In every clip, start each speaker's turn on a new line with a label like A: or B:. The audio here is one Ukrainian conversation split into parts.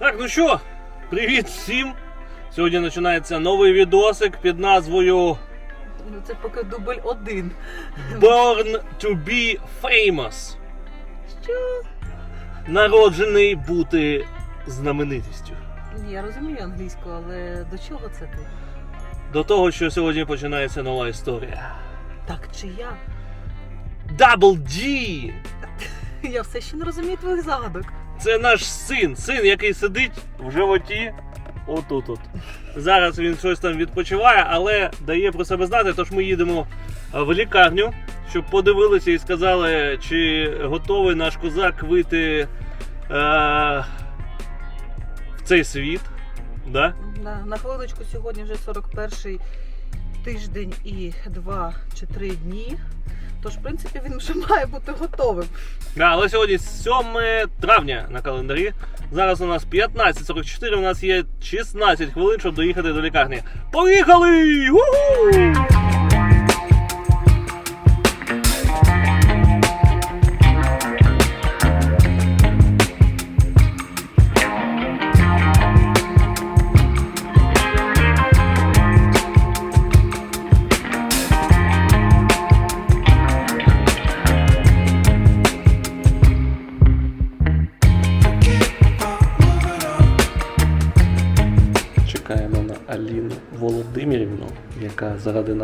A: Так, ну що, привіт всім! Сьогодні починається новий відосик під назвою
B: Ну це поки дубль один.
A: Born to be famous.
B: Що?
A: Народжений бути знаменитістю.
B: Я розумію англійську, але до чого це ти?
A: До того, що сьогодні починається нова історія.
B: Так чи я?
A: Double G!
B: Я все ще не розумію твоїх загадок.
A: Це наш син, син, який сидить в животі. Отут. от Зараз він щось там відпочиває, але дає про себе знати. Тож ми їдемо е, в лікарню, щоб подивилися і сказали, чи готовий наш козак вийти е, в цей світ. Да?
B: На, на хвилиночку сьогодні вже 41 тиждень і 2 чи 3 дні. Тож, в принципі, він вже має бути готовим.
A: Да, але сьогодні 7 травня на календарі. Зараз у нас 15.44, у нас є 16 хвилин, щоб доїхати до лікарні. Поїхали! У-ху!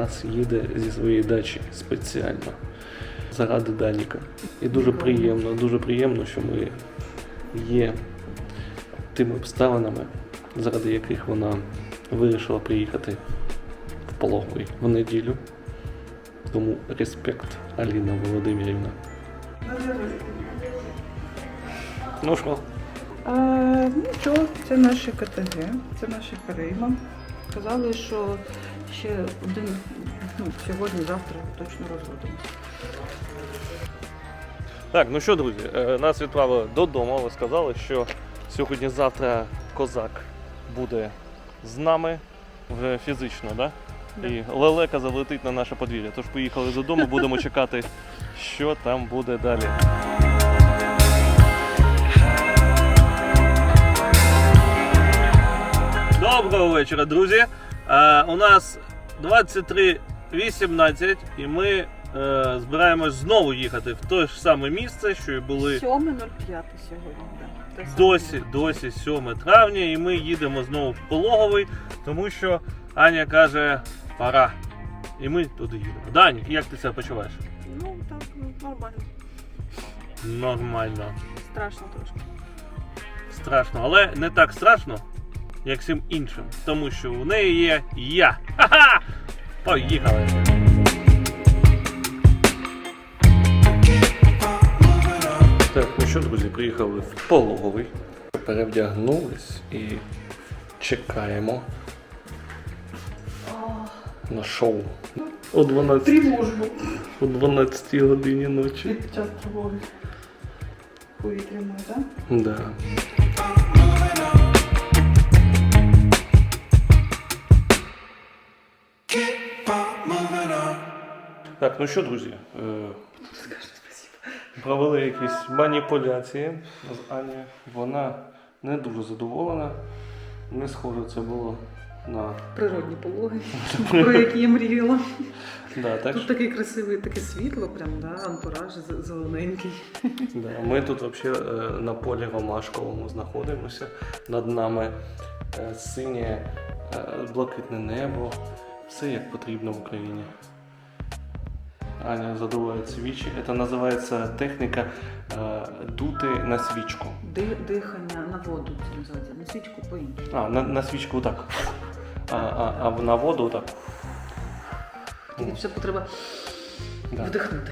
A: Нас їде зі своєї дачі спеціально. Заради Даніка. І дуже приємно, дуже приємно, що ми є тими обставинами, заради яких вона вирішила приїхати в пологовий в неділю. Тому респект, Аліна Володимирівна. Ну що,
C: А, нічого, це наші КТГ, це наші перейма. Казали, що ще один, ну, сьогодні-завтра точно розводимося.
A: Так, ну що, друзі, е, нас відправили додому. Ви сказали, що сьогодні-завтра козак буде з нами вже фізично, да?
C: Да.
A: І лелека залетить на наше подвір'я. Тож поїхали додому, будемо чекати, що там буде далі. Доброго вечора, друзі. Е, у нас 23.18 і ми е, збираємось знову їхати в те ж саме місце, що і були
C: 7.05 сьогодні, да.
A: досі, досі 7 травня, і ми їдемо знову в пологовий, тому що Аня каже, пора. І ми туди їдемо. Дані, як ти себе почуваєш?
C: Ну, так, ну, нормально.
A: Нормально.
C: Страшно трошки.
A: Страшно, але не так страшно, як всім іншим. Тому що у неї є я. Ха-ха! Поїхали! Так, ну що, друзі, приїхали в пологовий. Перевдягнулись і чекаємо на шоу. О 12,
C: Тривожно.
A: о 12 годині ночі.
C: Під час тривоги. Повітряної, так?
A: Да. Так, ну що, друзі, е, провели якісь маніпуляції з Ані. Вона не дуже задоволена. Не схоже це було на.
C: Природні пологи, про які я мріяла.
A: Да, так,
C: Тут
A: що-
C: таке красиве, таке світло, прям, да, антураж зелененький.
A: Да, ми тут взагалі на полі Ромашковому знаходимося. Над нами е, синє е, блакитне небо. Все як потрібно в Україні. Аня задуває свічі. Це називається техніка е, дути на свічку.
C: Ди- Дихання на воду це називається, на свічку по-іншому.
A: А, на, на свічку так. А, а, а на воду так.
C: Тільки все треба
A: Да.
C: вдихнути.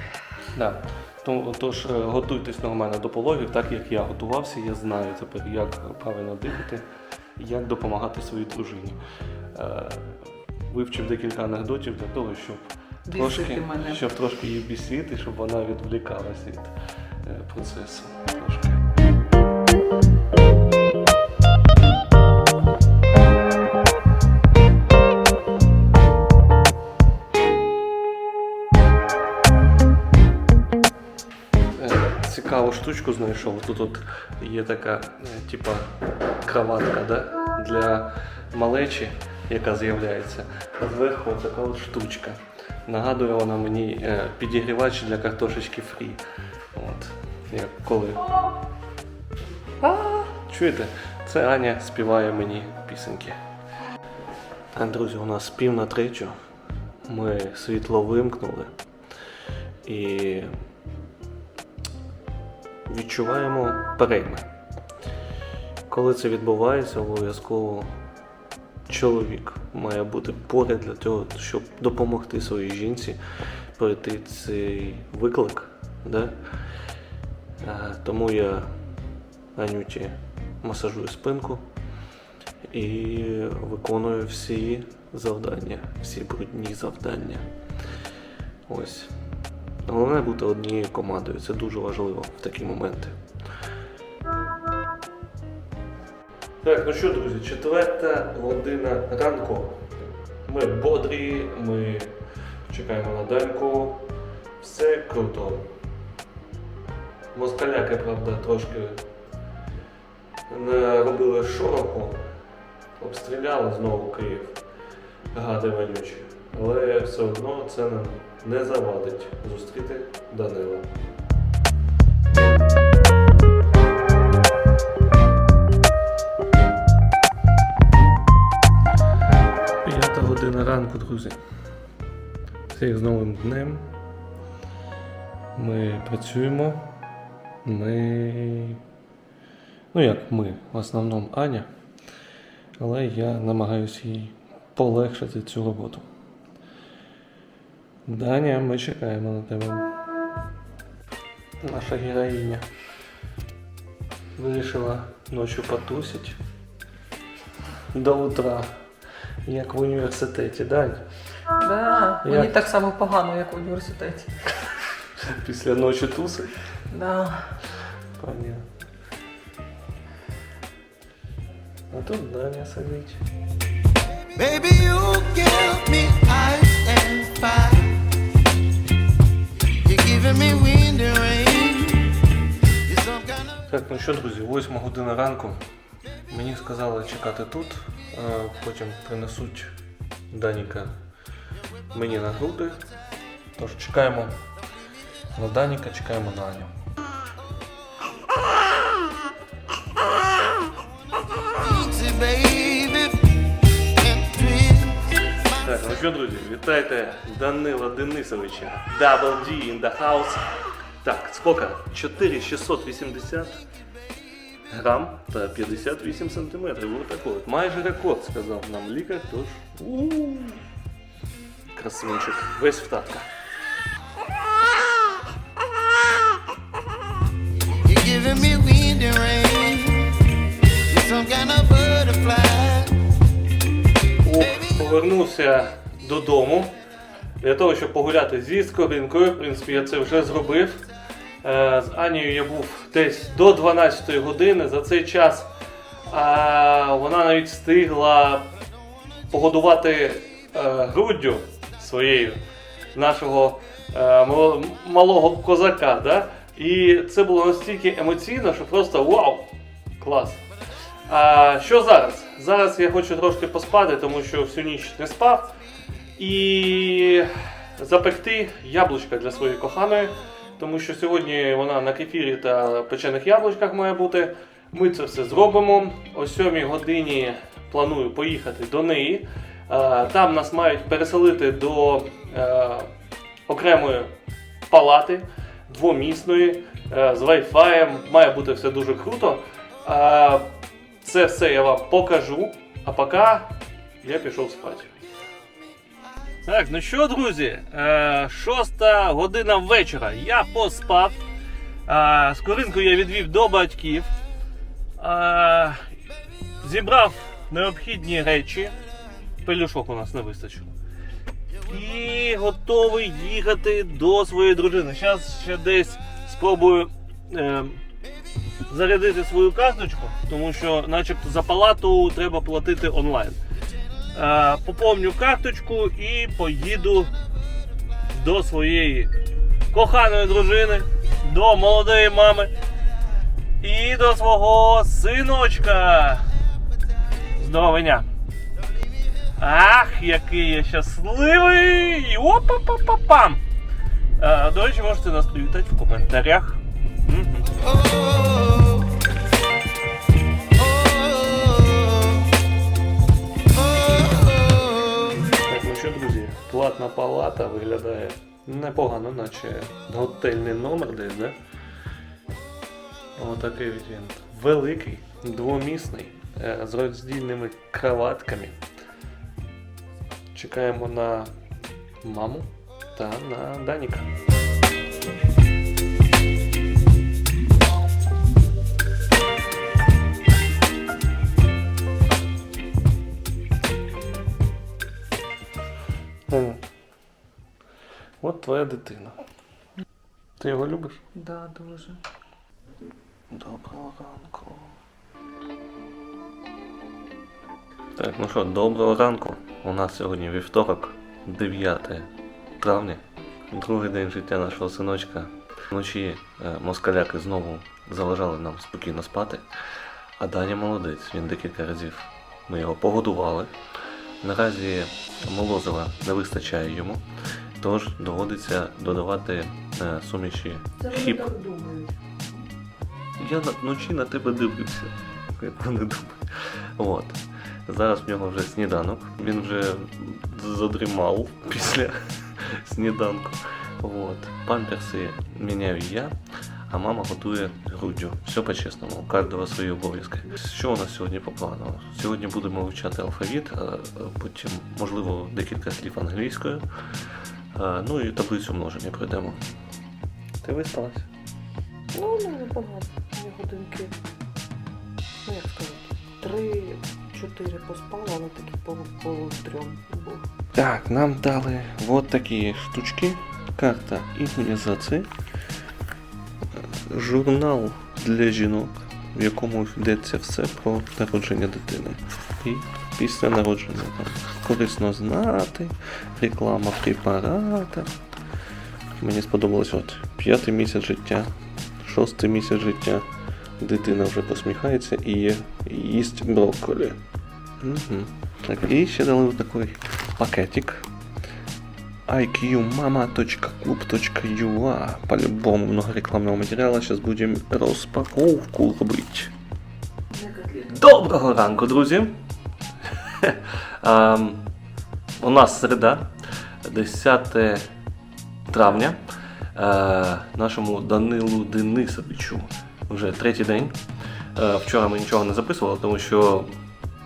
A: Да. То- Тож е, готуйтесь нормально до пологів, так як я готувався, я знаю тепер, як правильно дихати, як допомагати своїй дружині. Е, Вивчив декілька анекдотів для того, щоб
C: Бісити
A: трошки,
C: мене.
A: щоб трошки її бісити, щоб вона відвлікалася від е, процесу. Трошки. Е, Цікаву штучку знайшов. Тут от є така, е, типа, кроватка да? для малечі, яка з'являється. Зверху така от штучка. Нагадує вона мені е, підігрівач для картошечки фрі. От, як коли. Чуєте? Це Аня співає мені пісеньки. Друзі, у нас пів на третю. Ми світло вимкнули і відчуваємо перейми. Коли це відбувається, обов'язково чоловік має бути поряд для того, щоб допомогти своїй жінці пройти цей виклик. Да? Е, Тому я Анюті масажую спинку і виконую всі завдання, всі брудні завдання. Ось. Головне бути однією командою. Це дуже важливо в такі моменти. Так, ну що, друзі, четверта година ранку. Ми бодрі, ми чекаємо на Даньку. Все круто. Москаляки, правда, трошки робили шороху, обстріляли знову Київ, гади вонючі. Але все одно це нам не завадить зустріти Данила. Всіх з новим днем. Ми працюємо. Ми. Ну як ми, в основному Аня. Але я намагаюся їй полегшити цю роботу. Даня, ми чекаємо на тебе. Наша героїня вирішила ночі потусить до утра, як в університеті, Дань.
B: Да,
A: мені
B: мені так само погано, як в університеті.
A: Після ночі туси.
B: Да.
A: Понятно. А тут Даня сидить.
D: Baby, you give me ice and fire. You're giving me wind and rain. You're some kind of
A: Так, ну що, друзі, 8 година ранку. Мені сказали чекати тут, потім принесуть Даніка мені на груди. Тож чекаємо на Даніка, чекаємо на Аню. Так, ну що, друзі, вітайте Данила Денисовича. Double D in the house. Так, сколько? 4680 грам та 58 сантиметрів. Ось такий от. Майже рекорд, сказав нам лікар, тож. у-у. Красунчик. Весь в татка. Повернувся додому для того, щоб погуляти зі скоринкою. В принципі, я це вже зробив. Е, З Анією я був десь до 12 години. За цей час вона навіть встигла погодувати е, груддю своєю нашого е, малого козака. Да? І це було настільки емоційно, що просто вау! Клас! А що зараз? Зараз я хочу трошки поспати, тому що всю ніч не спав. І запекти яблучка для своєї коханої, тому що сьогодні вона на кефірі та печених яблучках має бути. Ми це все зробимо. О 7 годині планую поїхати до неї. Е, Там нас мають переселити до е, окремої палати двомісної е, з Wi-Fi. Має бути все дуже круто. Це все я вам покажу. А поки я пішов спати. Так, ну що, друзі, шоста година вечора. Я поспав. Скоринку я відвів до батьків. Зібрав необхідні речі. Пелюшок у нас не вистачило. І готовий їхати до своєї дружини. Зараз ще десь спробую е, зарядити свою карточку, тому що, начебто, за палату треба платити онлайн. Е, поповню карточку і поїду до своєї коханої дружини, до молодої мами і до свого синочка. Здоровеня. Ах, який я щасливий! Опа-па-па-пам! Е, До речі, можете нас привітати в коментарях. Так, ну що, друзі, платна палата виглядає непогано, наче готельний номер десь, да? Отакий от він. Великий, двомісний, е, з роздільними кроватками. Чекаємо на маму та на Даніка. От твоя дитина. Ти його любиш?
B: Да, дуже.
A: Доброго ранку. Так, ну що, доброго ранку. У нас сьогодні вівторок, 9 травня, другий день життя нашого синочка. Вночі е, москаляки знову заважали нам спокійно спати. А Даня молодець, він декілька разів. Ми його погодували. Наразі молозива не вистачає йому, тож доводиться додавати е, суміші хіп. Я на- вночі на тебе дивлюся, як вони думають. От. Зараз в нього вже сніданок. Він вже задрімав після сніданку. От. Памперси міняю я, а мама готує груддю. Все по-чесному, у кожного свої обов'язки. Що у нас сьогодні по плану? Сьогодні будемо вивчати алфавіт, а потім, можливо, декілька слів англійською. А, Ну і таблицю множення пройдемо. Ти виспалась?
B: Ну, не багато. Дві годинки. Ну, як сказати, три-чотири поспала, але такі полу полу трьом був.
A: Так, нам дали вот такие штучки. Карта імунізації, журнал для жінок, в якому йдеться все про народження дитини. І після народження там корисно знати, реклама препарата. Мені сподобалось от п'ятий місяць життя, шостий місяць життя. Дитина вже посміхається і їсть брокколі. Угу. Так, і ще дали вот такой пакетик. iqmama.club.ua По-любому много рекламного материала. Сейчас будем розпаковку робити. Доброго ранку, друзі! Ем, У нас середа, 10 травня. Е, Нашому Данилу Денисовичу вже третій день. Е, Вчора ми нічого не записували, тому що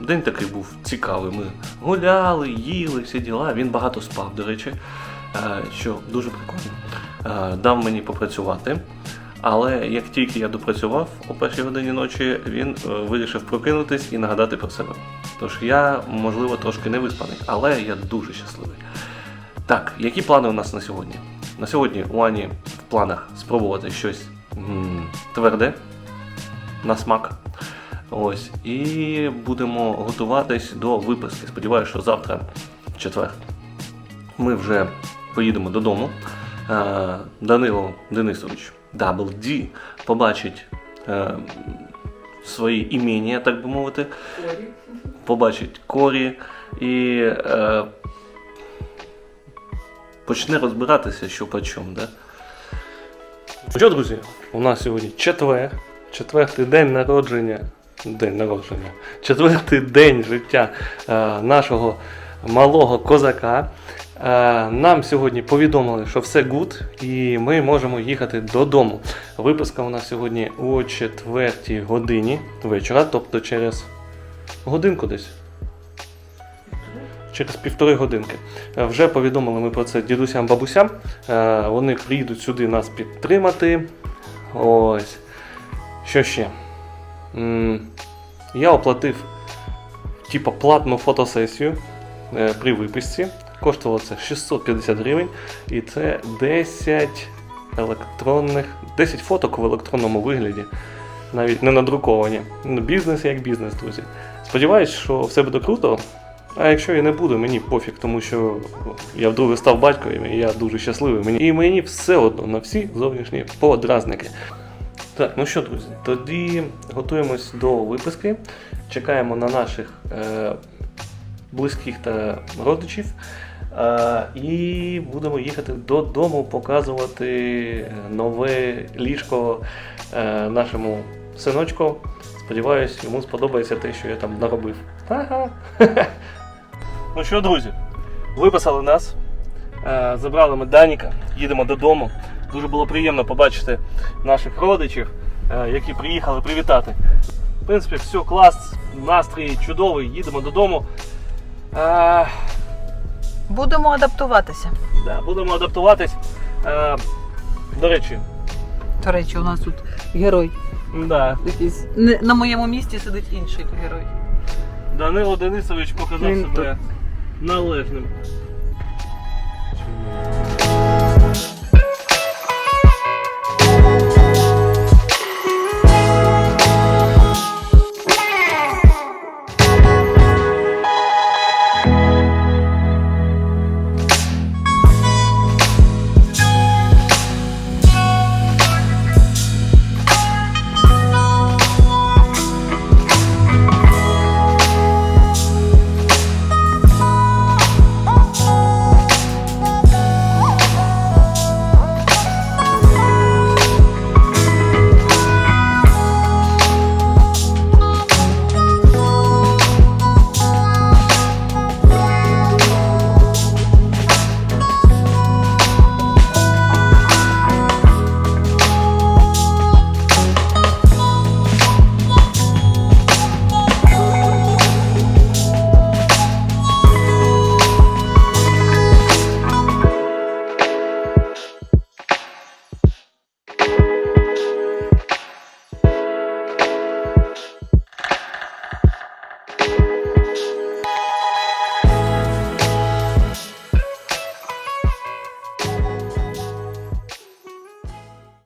A: день такий був цікавий. Ми гуляли, їли, всі діла. Він багато спав, до речі, е, що дуже прикольно. Е, Дав мені попрацювати. Але як тільки я допрацював о першій годині ночі, він е, вирішив прокинутись і нагадати про себе. Тож я, можливо, трошки не виспаний, але я дуже щасливий. Так, які плани у нас на сьогодні? На сьогодні у Ані в планах спробувати щось м, тверде на смак. Ось, і будемо готуватись до виписки. Сподіваюся, що завтра, в четвер, ми вже поїдемо додому. Е, Данило Денисович, Double D, побачить е, свої імення, так би мовити, побачить корі і е, почне розбиратися, що по чому. Да? Що, друзі, у нас сьогодні четвер, четвертий день народження. День народження. Четвертий день життя е, нашого малого козака. Е, нам сьогодні повідомили, що все гуд, і ми можемо їхати додому. Виписка у нас сьогодні о 4 годині вечора, тобто через годинку десь. Через півтори годинки. Е, Вже повідомили ми про це дідусям бабусям. Е, Вони приїдуть сюди нас підтримати. Ось. Що ще? Я оплатив типа платну фотосесію е, при виписці. Коштувало це 650 гривень. І це 10 електронних, 10 фоток в електронному вигляді. Навіть не надруковані. Ну, Бізнес як бізнес, друзі. Сподіваюсь, що все буде круто. А якщо і не буде, мені пофіг, тому що я вдруге став батьком, і я дуже щасливий. І мені все одно на всі зовнішні подразники. Так, ну що, друзі, тоді готуємось до виписки. Чекаємо на наших е, близьких та родичів. Е, і будемо їхати додому показувати нове ліжко е, нашому синочку. Сподіваюсь, йому сподобається те, що я там наробив. Ага. Ну що, друзі, виписали нас, е, забрали ми Даніка, їдемо додому. Дуже було приємно побачити наших родичів, е, які приїхали привітати. В принципі, все клас, настрій чудовий, їдемо додому. Е,
E: Будемо адаптуватися.
A: да, будемо адаптуватись. Е, до речі,
E: До речі, у нас тут герой.
A: да,
E: Якийсь. На моєму місці сидить інший герой.
A: Данило Денисович показав
E: Він
A: себе належним.